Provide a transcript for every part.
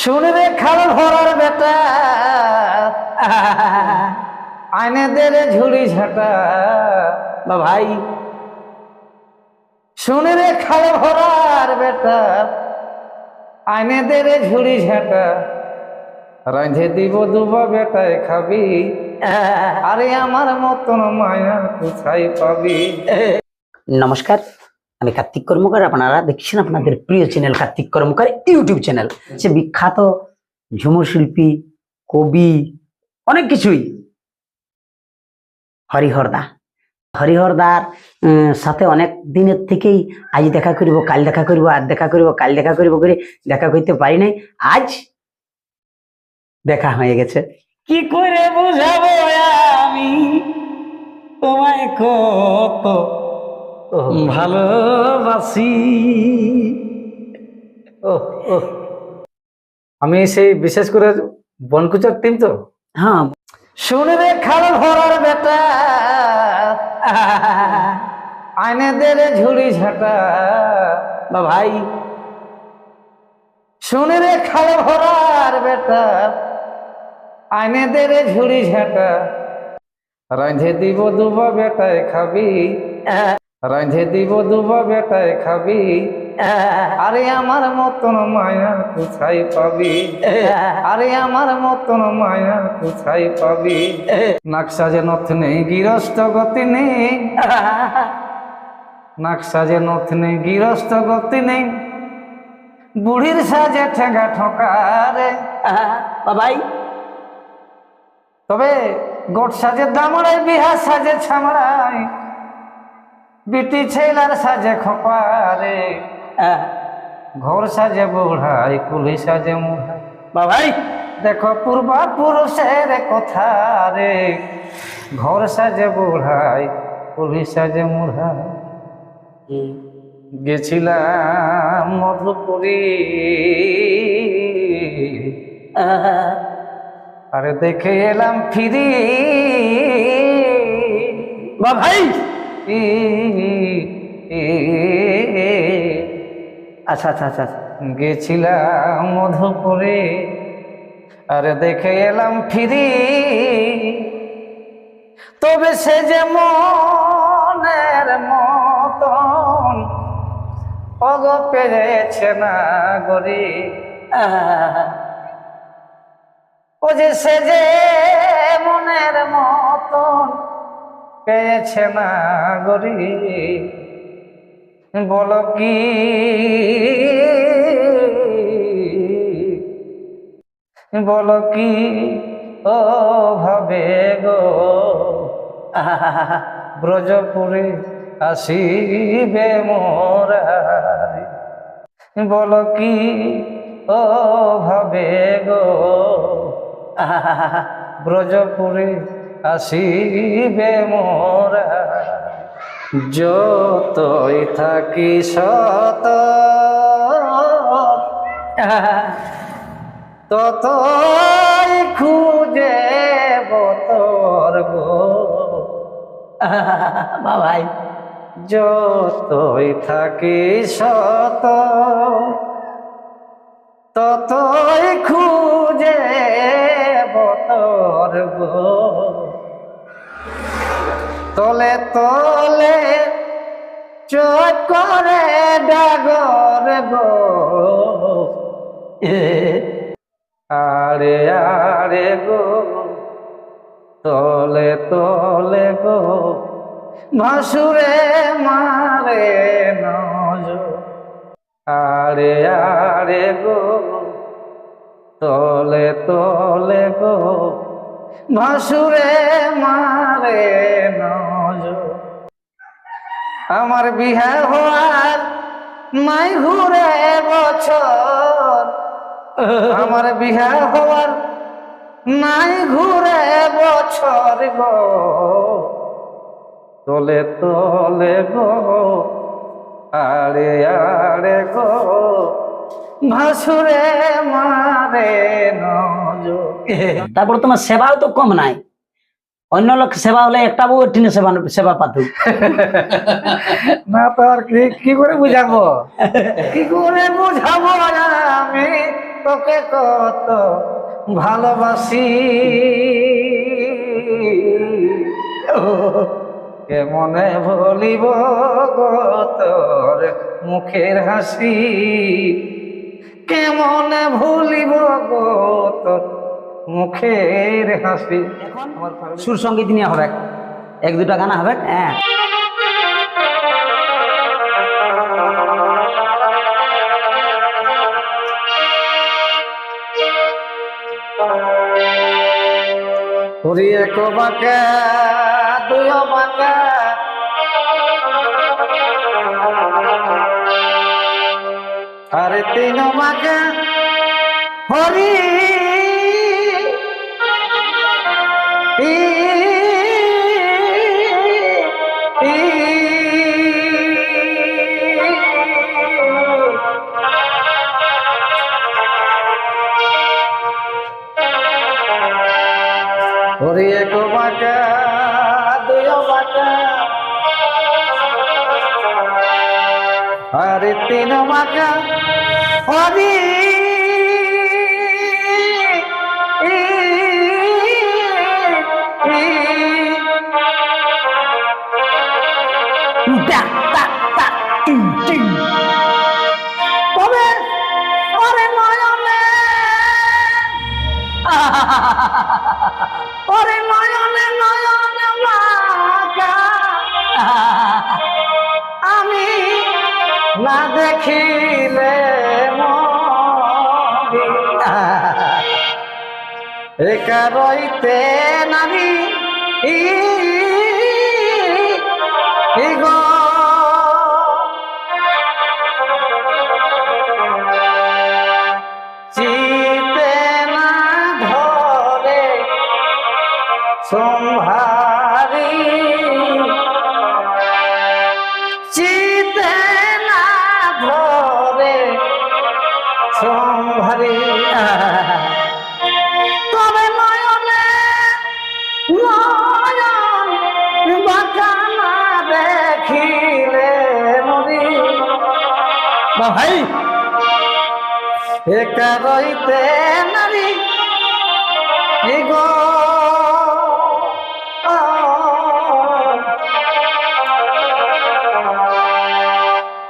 শুনে রে খাল ভরার বেটা। আইনে দে রে ঝুড়ি ঝাঁটা। বা ভাই, শুনে রে খাল ভরার বেটা। আইনে দে রে ঝুড়ি ঝাঁটা। রাঁধে দিব দুবা বেটায় খাবি। আরে আমার মতন মায়া কোথায় পাবি? নমস্কার। আমি কার্তিক কর্মকার আপনারা দেখছেন আপনাদের প্রিয় channel Kartik Karmakar YouTube channel সে বিখ্যাত ঝুমুর শিল্পী কবি অনেক কিছুই। হরিহরদা। হরিহরদার উম, সাথে অনেক দিনের থেকেই আজ দেখা করিব কাল দেখা করিব আজ দেখা করিব কাল দেখা করিব করে দেখা করতে পারি নাই। আজ দেখা হয়ে গেছে। কি করে বুঝাবো আমি? তোমায় কত ভালোবাসি। আমি সেই বিশেষ করে বনকুচার টিম তো? হ্যাঁ। শুনে রে খাল ভরার বেটা। আইনে দে রে ঝুড়ি ঝাঁটা। বা ভাই শুনে রে খাল ভরার বেটা। আইনে দে রে ঝুড়ি ঝাঁটা। রাঁধে দিব দুবা বেটায় খাবি। রাঁধে দিব দুবা বেটায় খাবি। আরে আমার মতন মায়া কোথায় পাবি? আরে আমার মতন মায়া কোথায় পাবি? নাকশা যে নথ নেই গৃহস্থ গতি নেই। নাকশা যে নথ নেই গৃহস্থ গতি নেই। বুড়ির সাজে ঠেঙ্গা ঠোকারে। বা ভাই তবে গোট সাজে দামড়াই বিহা সাজে ছামড়াই বিটি ছেলার সাজে খপারে ঘর সাজে বুড়াই কুলি সাজে মুড়াই। বা ভাই। দেখো পূর্বা পুরুষের কথা রে ঘর সাজে বুড়াই কুলি সাজে মুড়াই। গেছিলাম মধুপুরী। আরে দেখে এলাম ফিরি। বা ভাই। আচ্ছা আচ্ছা আচ্ছা আচ্ছা। গেছিলাম মধুপুরে, আরে দেখে এলাম ফিরি তবে সে যে মনের মতন, অগ পেরেছে না গরি ও যে সে যে মতন পেয়েছে না গরি বলো কি? বলো কি? ও ভাবে গো। ব্রজপুরে আসিবে মোরারি বলো কি? ও ভাবে গো। ব্রজপুরে আসিবে মোরা। যতই থাকি সত, ততই খুঁজে বতর গো বা ভাই। যতই থাকি সত, ততই খুঁজে বতর গো তলে তলে চোখ করে ডাগর গো। আরে আরে গো, তলে তলে গো ভাসুরে মারে নজ আরে আরে গো, তলে তলে গো ভাসুরে মারে আমার বিহা হওয়ার মাই ঘুরে বছর। আমার বিহা হওয়ার নাই ঘুরে বছর গো। তলে তলে গো আরে আরে গো। ভাসুরে মারে নজর। তারপর তোমার সেবাও তো কম নাই। অন্য লোক সেবা হলে একটা বউ টিনে সেবা সেবা পাতু। না তো আর কি কি করে বুঝাবো? কি করে বুঝাবো আমি? তোকে কত ভালোবাসি। কেমনে ভুলিব গো তোর মুখের হাসি? কেমনে ভুলিব তোর মুখের হাসি। সুর সংগীত নিয়ে হবে। এক দুটা গানা হবে। হ্যাঁ। ওরি এক বাঁকা দুই বাঁকা বাঁকা হরি। ওরে এক বাঁকা দুই বাঁকা আরে তিন বাঁকা হরি। তবে ওরে নয়নে। ওরে নয়নে নয়নে বাঁকা আমি না দেখিলে রইতে নারী একা রইতে নারী গো।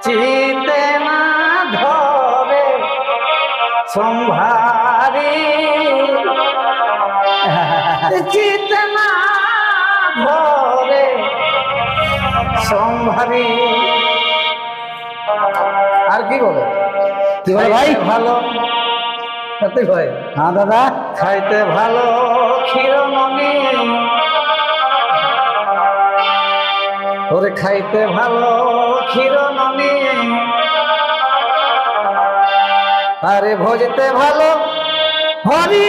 চিতে না ধরে সম্ভারি চিতে না ধরে সম্ভারি আর কি বলে? কি বলে ভাই? ভালো। তাতে ভাই? হ্যাঁ দাদা। খাইতে ভালো ক্ষীর ওরে খাইতে ভালো ক্ষীর ননি আরে ভজতে ভালো। হরি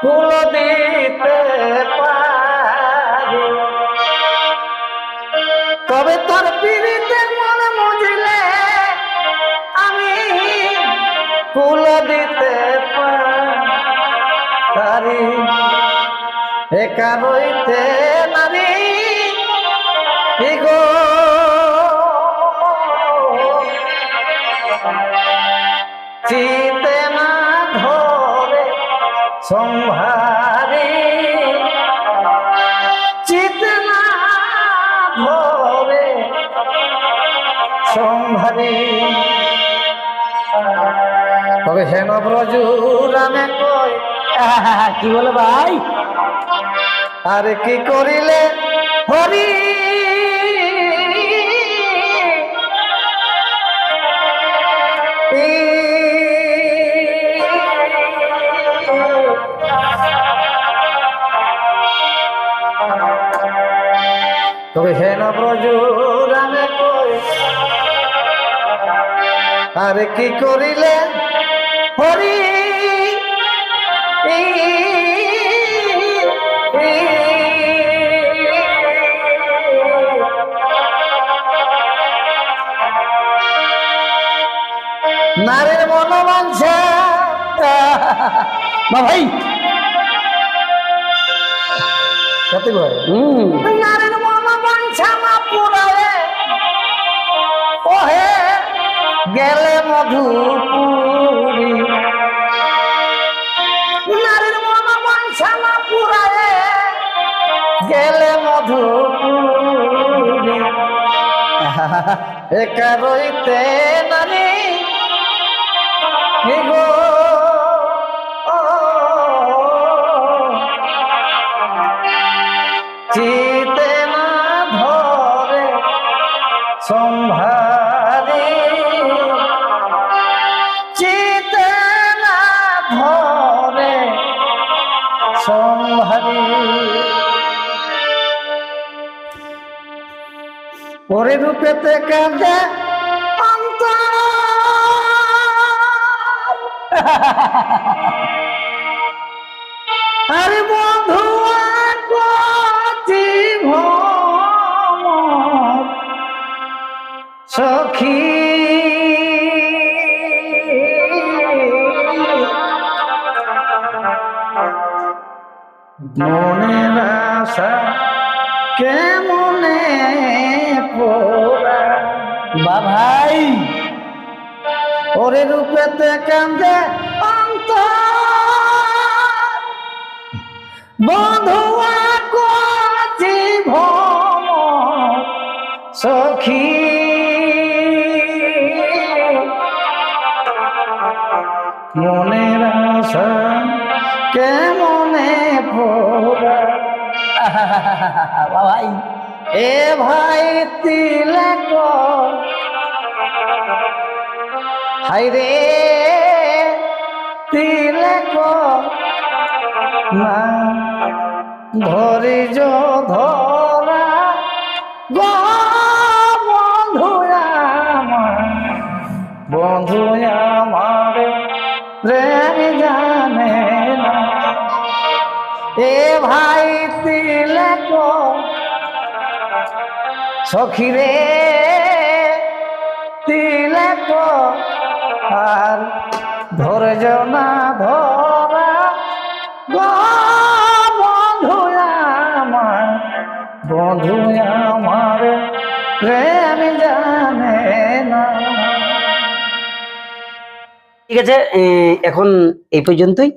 ফুল দিতে পারি। তবে তোর পিড়িতে মনে মজিলে আমি ফুল দিতে পারি। একা রইতে নারী গো চিতে তবে হেন ব্রজু কই? কি বলে ভাই? আরে কি করিলে হরি? তোকে হেন ব্রজুর আমি আর কি করিলে হরি? নারের মন মানছে ভাই। কত ঘর হম। মধুপুরি নারীর মনোবাঞ্ছা না পুরায়ে গেলে মধুপুরি একা রইতে নারী সম্ভারি পরে রূপেতে কাঁদে আরে বন্ধু সখী মনের আশা কেমনে মনে বা ভাই ওরে রূপেতে কান্দে অন্ত বন্ধুয়া ভাই তিলক হাই রে তিলক মা ধরি ধরা। সখী রে তিলক আর ধৈর্য না ধরা। বন্ধু আমার বন্ধু আমার, প্রেম জানে না। ঠিক আছে এখন এই পর্যন্তই।